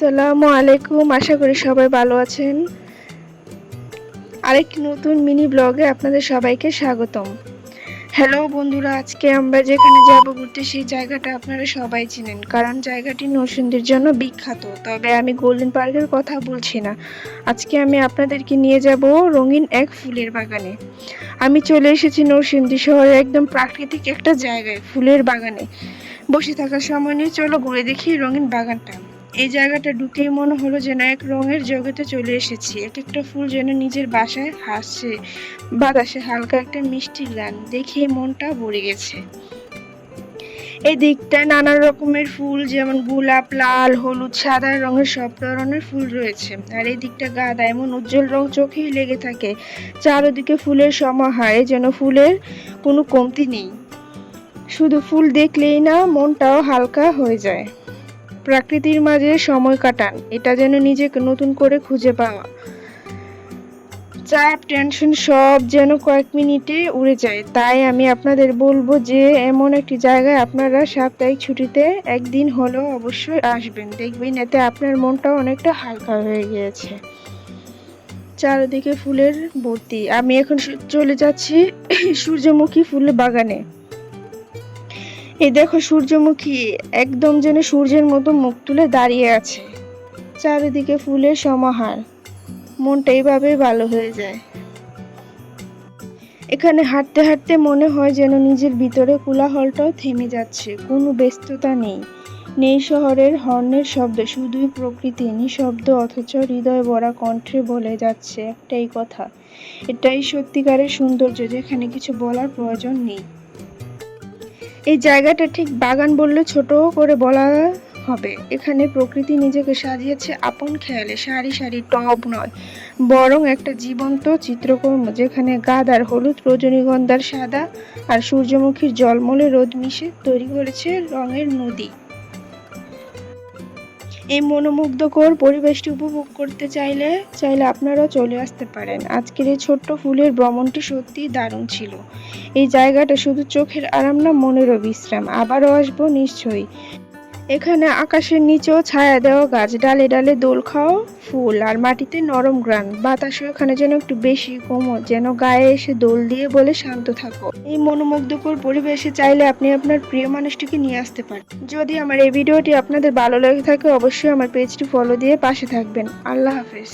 আসসালামু আলাইকুম, আশা করি সবাই ভালো আছেন। আরেকটি নতুন মিনি ব্লগে আপনাদের সবাইকে স্বাগতম। হ্যালো বন্ধুরা, আজকে আমরা যেখানে যাব ঘুরতে সেই জায়গাটা আপনারা সবাই চিনেন, কারণ জায়গাটি নরসিংদীর জন্য বিখ্যাত। তবে আমি গোল্ডেন পার্কের কথা বলছি না। আজকে আমি আপনাদেরকে নিয়ে যাব রঙিন এক ফুলের বাগানে। আমি চলে এসেছি নরসিংদী শহরে একদম প্রাকৃতিক একটা জায়গায়, ফুলের বাগানে। বসে থাকার সময় নিয়ে চলো ঘুরে দেখি রঙিন বাগানটা। এই জায়গাটা ঢুকেই মনে হলো যেন এক রঙের জগতে চলে এসেছি। এক একটা ফুল যেন নিজের বাসায় হাসছে বাতাসে হালকা একটা মিষ্টি গান দেখে মনটা ভরে গেছে। এই দিকটায় নানা রকমের ফুল, যেমন গোলাপ, লাল, হলুদ, সাদা রঙের সব ধরনের ফুল রয়েছে। আর এই দিকটা গাঁদা, এমন উজ্জ্বল রং চোখেই লেগে থাকে। চারদিকে ফুলের সমাহারে যেন ফুলের কোনো কমতি নেই। শুধু ফুল দেখলেই না, মনটাও হালকা হয়ে যায়। প্রকৃতির মাঝে সময় কাটান। এটা যেন নিজেকে নতুন করে খুঁজে পাওয়া। চাপ, টেনশন সব যেন কয়েক মিনিটে উড়ে যায়। তাই আমি আপনাদের বলব যে, এমন একটি জায়গায় আপনারা সাপ্তাহিক ছুটিতে একদিন হলেও অবশ্যই আসবেন। দেখবেন এতে আপনার মনটা অনেকটা হালকা হয়ে গিয়েছে। চারিদিকে ফুলের ভর্তি। আমি এখন চলে যাচ্ছি সূর্যমুখী ফুলের বাগানে। এই দেখো সূর্যমুখী একদম যেন সূর্যের মতো মুখ তুলে দাঁড়িয়ে আছে। চারিদিকে ফুলের সমাহার। মনটা এইভাবে ভালো হয়ে যায়। এখানে হাঁটতে হাঁটতে মনে হয় যেন নিজের ভিতরে কোলাহলটাও থেমে যাচ্ছে, কোনো ব্যস্ততা নেই। নেই শহরের হর্নের শব্দ, শুধুই প্রকৃতি নিঃশব্দ অথচ হৃদয় ভরা কণ্ঠে বলে যাচ্ছে একটাই কথা, এটাই সত্যিকারের সৌন্দর্য, যেখানে কিছু বলার প্রয়োজন নেই। এই জায়গাটা ঠিক বাগান বললে ছোট করে বলা হবে। এখানে প্রকৃতি নিজেকে সাজিয়েছে আপন খেয়ালে, সারি সারি টব নয়। বরং একটা জীবন্ত চিত্রকর্ম যেখানে গাদার হলুদ রজনীগন্ধার সাদা আর সূর্যমুখীর জলমলে রোদ মিশে তৈরি করেছে রঙের নদী। এই মনোমুগ্ধকর পরিবেশটি উপভোগ করতে চাইলে চাইলে আপনারাও চলে আসতে পারেন। আজকের এই ছোট্ট ফুলের ভ্রমণটি সত্যিই দারুণ ছিল। এই জায়গাটা শুধু চোখের আরাম না, মনেরও বিশ্রাম। আবারও আসব নিশ্চয়ই। এখানে আকাশের নিচেও ছায়া দেওয়া গাছ, ডালে ডালে দোল খাওয়া ফুল আর মাটিতে নরম গ্রান। বাতাসও এখানে যেন একটু বেশি কোমল, যেন গায়ে এসে দোল দিয়ে বলে শান্ত থাকো। এই মনোমুগ্ধকর পরিবেশে চাইলে আপনি আপনার প্রিয় মানুষটিকে নিয়ে আসতে পারেন। যদি আমার এই ভিডিওটি আপনাদের ভালো লেগে থাকে, অবশ্যই আমার পেজটি ফলো দিয়ে পাশে থাকবেন। আল্লাহ হাফেজ।